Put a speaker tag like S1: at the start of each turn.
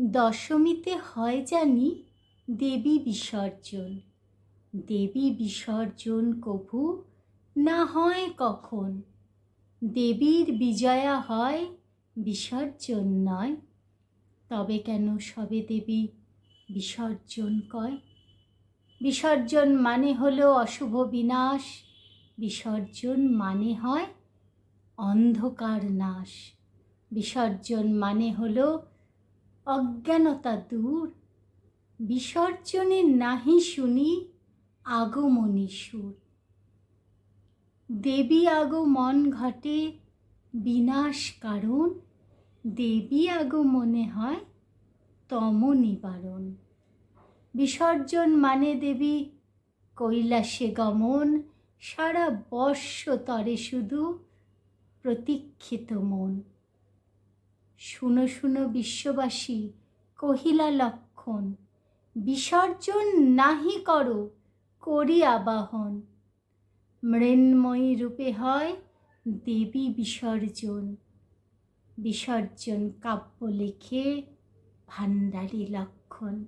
S1: দশমীতে হয় জানি দেবী বিসর্জন। দেবী বিসর্জন কভু না হয় কখন? দেবীর বিজয়া হয় বিসর্জন নয়। তবে কেন সবে দেবী বিসর্জন কয়? বিসর্জন মানে হলো অশুভ বিনাশ। বিসর্জন মানে হয় অন্ধকার নাশ। বিসর্জন মানে হলো অজ্ঞানতা দূর, বিসর্জনে নাহি শুনি আগমনী সুর। দেবী আগমন ঘটে বিনাশ কারণ, দেবী আগমনে হয় তম নিবারণ বিসর্জন মানে দেবী কৈলাসে গমন, সারা বর্ষ তরে শুধু প্রতীক্ষিত মন। শুনো শুনো বিশ্ববাসী, কহিলা লক্ষণ, বিসর্জন নাহি করো করি আবাহন। মৃন্ময়ী রূপে হয় দেবী বিসর্জন। বিসর্জন কাব্য লেখে ভাণ্ডারী লক্ষণ।